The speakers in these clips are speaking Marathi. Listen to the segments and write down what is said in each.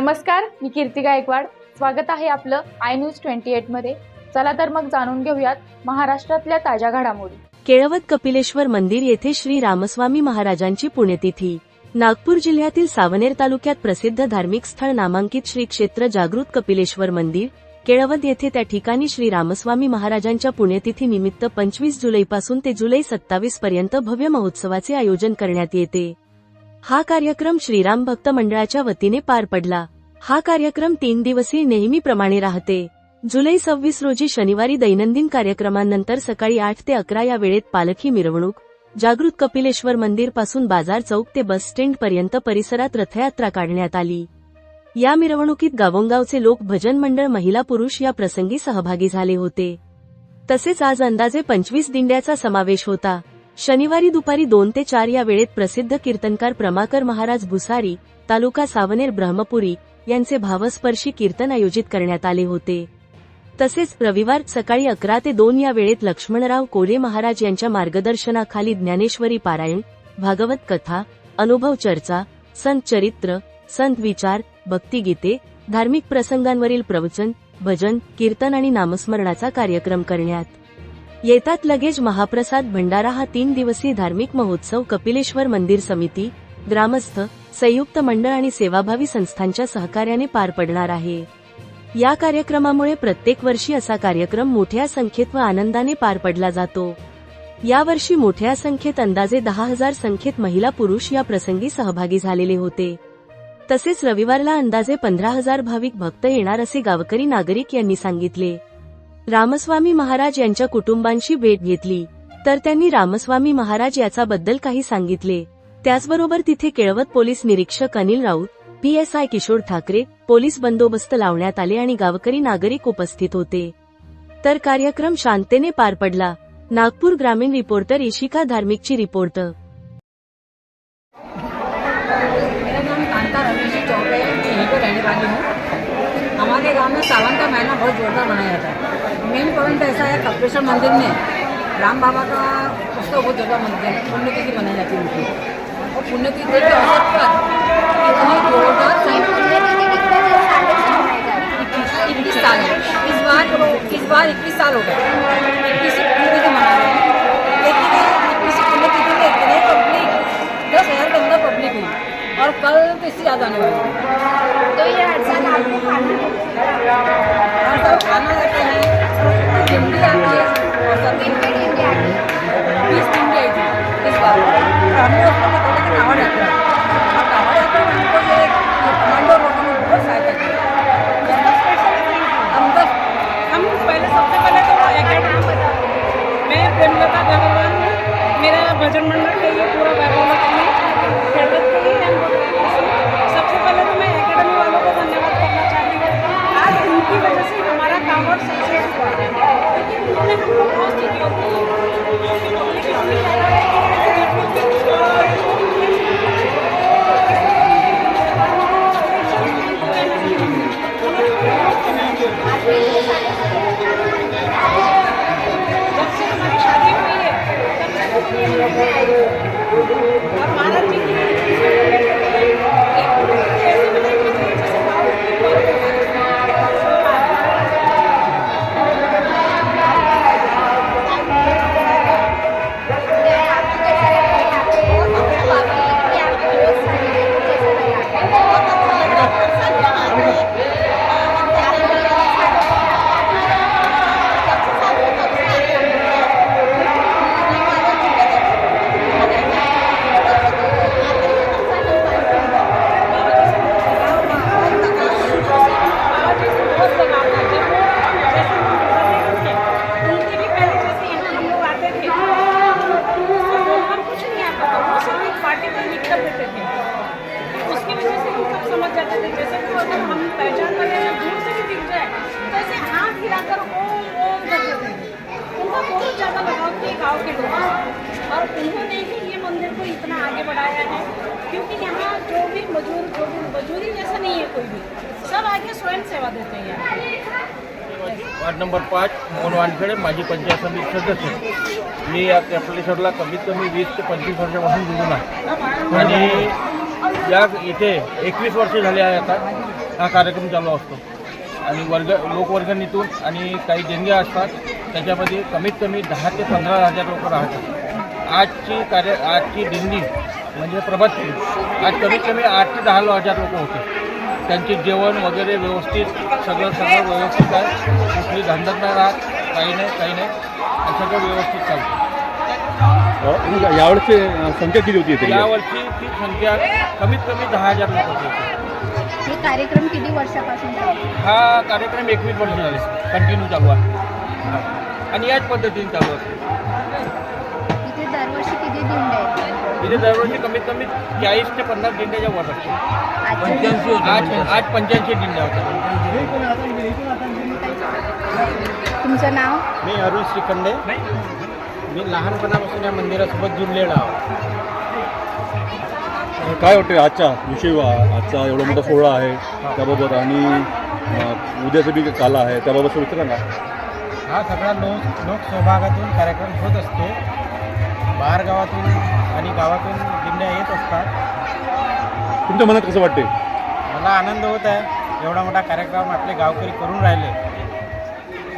नमस्कार मी कीर्ती गायकवाड. स्वागत आहे आपलं आय न्यूज ट्वेंटी मध्ये. चला तर मग जाणून घेऊयात महाराष्ट्रातल्या ताज्या घडामोडी. केळवत कपिलेश्वर मंदिर येथे श्री रामस्वामी महाराजांची पुण्यतिथी. नागपूर जिल्ह्यातील सावनेर तालुक्यात प्रसिद्ध धार्मिक स्थळ नामांकित श्री क्षेत्र जागृत कपिलेश्वर मंदिर केळवद येथे त्या ठिकाणी श्री रामस्वामी महाराजांच्या पुण्यतिथी निमित्त पंचवीस जुलैपासून ते जुलै सत्तावीस पर्यंत भव्य महोत्सवाचे आयोजन करण्यात येते. हा कार्यक्रम श्रीराम भक्त मंडळाच्या वतीने पार पडला. हा कार्यक्रम तीन दिवसीय नेहमीप्रमाणे राहते. जुलै सव्वीस रोजी शनिवारी दैनंदिन कार्यक्रमानंतर सकाळी आठ ते अकरा या वेळेत पालखी मिरवणूक जागृत कपिलेश्वर मंदिरपासून बाजार चौक ते बस स्टँड पर्यंत परिसरात रथयात्रा काढण्यात आली. या मिरवणुकीत गावोगावचे लोक भजन मंडळ महिला पुरुष या प्रसंगी सहभागी झाले होते. तसेच आज अंदाजे पंचवीस दिंड्याचा समावेश होता. शनिवारी दुपारी दोन ते चार या वेळेत प्रसिद्ध कीर्तनकार प्रमाकर महाराज भुसारी तालुका सावनेर ब्रह्मपुरी यांचे भावस्पर्शी कीर्तन आयोजित करण्यात आले होते. तसेच रविवार सकाळी अकरा ते दोन या वेळेत लक्ष्मणराव कोले महाराज यांच्या मार्गदर्शनाखाली ज्ञानेश्वरी पारायण भागवत कथा अनुभव चर्चा संत चरित्र संत विचार भक्तिगीते धार्मिक प्रसंगांवरील प्रवचन भजन कीर्तन आणि नामस्मरणाचा कार्यक्रम करण्यात येतात लगेच महाप्रसाद भंडारा हा तीन दिवसीय धार्मिक महोत्सव कपिलेश्वर मंदिर समिती ग्रामस्थ संयुक्त मंडळ आणि सेवाभावी संस्थांच्या सहकार्याने पार पडणार आहे. या कार्यक्रमामुळे प्रत्येक वर्षी असा कार्यक्रम मोठ्या संख्येत व आनंदाने पार पडला जातो. यावर्षी मोठ्या संख्येत अंदाजे दहा हजार संख्येत महिला पुरुष या प्रसंगी सहभागी झालेले होते. तसेच रविवारला अंदाजे पंधरा हजार भाविक भक्त येणार असे गावकरी नागरिक यांनी सांगितले. रामस्वामी महाराज यांच्या कुटुंबांशी भेट घेतली. तर त्यांनी रामस्वामी महाराज याचाबद्दल काही सांगितले. त्याचबरोबर तिथे केळवत पोलीस निरीक्षक अनिल राऊत पीएसआय किशोर ठाकरे पोलीस बंदोबस्त लावण्यात आले आणि गावकरी नागरिक उपस्थित होते. तर कार्यक्रम शांततेने पार पडला. नागपूर ग्रामीण रिपोर्टर इशिका धार्मिकची रिपोर्ट. हमारे गांव में सावन का महीना बहुत जोरदार मनाया जाता है। मेन पॉइंट ऐसा है, कपिलेश्वर मंदिर में राम बाबा का उसका बहुत जोरदार मंदिर है पुण्यतिथि मनाई जाती है उनकी। और पुण्यतिथि के अवसर पर इतनी इक्कीस साल, इस बार इस बार इक्कीस साल हो गए। इक्कीस पुण्यतिथि मना रहे हैं। इक्कीस पुण्यतिथि में इतने पब्लिक दस हज़ार के अंदर पब्लिक हुई। और कल तो इससे ज़्यादा आने वाली खाना हैं और के यात्रा में हमको की हम हम पहले सबसे पहले तो मैं हूँ। मेरा भजन मंडल है, ये पूरा बैकग्राउंड हमारा कावड़ गांव के लोग और उन्होंने ही ये मंदिर को इतना आगे बढ़ाया है क्योंकि यहाँ जो भी मजदूर जो भी मजदूरी जैसा नहीं है कोई भी सब आगे स्वयं सेवा देते हैं यहाँ। वार्ड नंबर पाच मोहन वानखेडे माजी पंचायत समिती सदस्य. मी या कपिलेश्वरला कमीत कमी वीस ते पंचवीस वर्षापासून जुळून आहे. आणि या इथे एकवीस वर्ष झाले आहे आता. हा कार्यक्रम चालू असतो. आणि वर्ग लोकवर्गणीतून आणि काही देणग्या असतात त्याच्यामध्ये कमीत कमी दहा ते पंधरा हजार लोक राहतात. आजची कार्य आजची दिंडी म्हणजे प्रभात फेरी आज कमीत कमी आठ ते दहा हजार लोक होते. त्यांचे जेवण वगैरे व्यवस्थित सगळं सगळं व्यवस्थित आहे. कुठली धंदत नाही राहत काही नाही काही नाही. सगळं व्यवस्थित चालतं. अ, संख्या किती होती तरी? यावर्षीची संख्या कमीत कमी दहा हजार लोक होते. हे कार्यक्रम किती वर्षापासून? हा कार्यक्रम एकवीस वर्ष झाले. कंटिन्यू चालू आहे. आणि याच पद्धतीने चालू असते. इथे दरवर्षी किती दिंड्या आहेत? इथे दरवर्षी कमीत कमी चाळीस ते पन्नास दिंड्याच्या वर असते आजच्या आज आज पंच्याऐंशी दिंड्या होत्या तुमचं नाव? मी अरुण श्रीखंडे. मी लहानपणापासून या मंदिरासोबत जुळलेलो आहोत काय वाटतं आजचा विषय वा- आजचा एवढा मोठा सोहळा आहे त्याबाबत आणि उद्याचं बी काला आहे त्याबाबत सांगा. हा सगळा लोक लोकसहभागातून कार्यक्रम होत असतो. बाहेर गावातून आणि गावातून दिंड्या येत असतात. तुमच्या मनात कसं वाटते मला आनंद होत आहे. एवढा मोठा कार्यक्रम आपले गावकरी करून राहिले.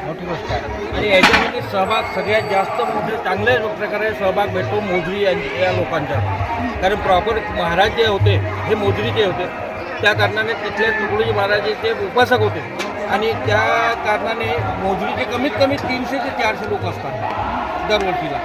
मोठी गोष्ट आहे. आणि याच्यामध्ये सहभाग सगळ्यात जास्त मोठे चांगल्या प्रकारे सहभाग भेटतो मोजरी यांच्या या लोकांचा कारण प्रॉपर महाराज जे होते हे मोजरीचे होते. त्या कारणाने तिथले तुकडोजी महाराज हे ते उपासक होते. आणि त्या कारणाने मोजणीचे कमीत कमी तीनशे ते चारशे लोक असतात दरवर्षीला.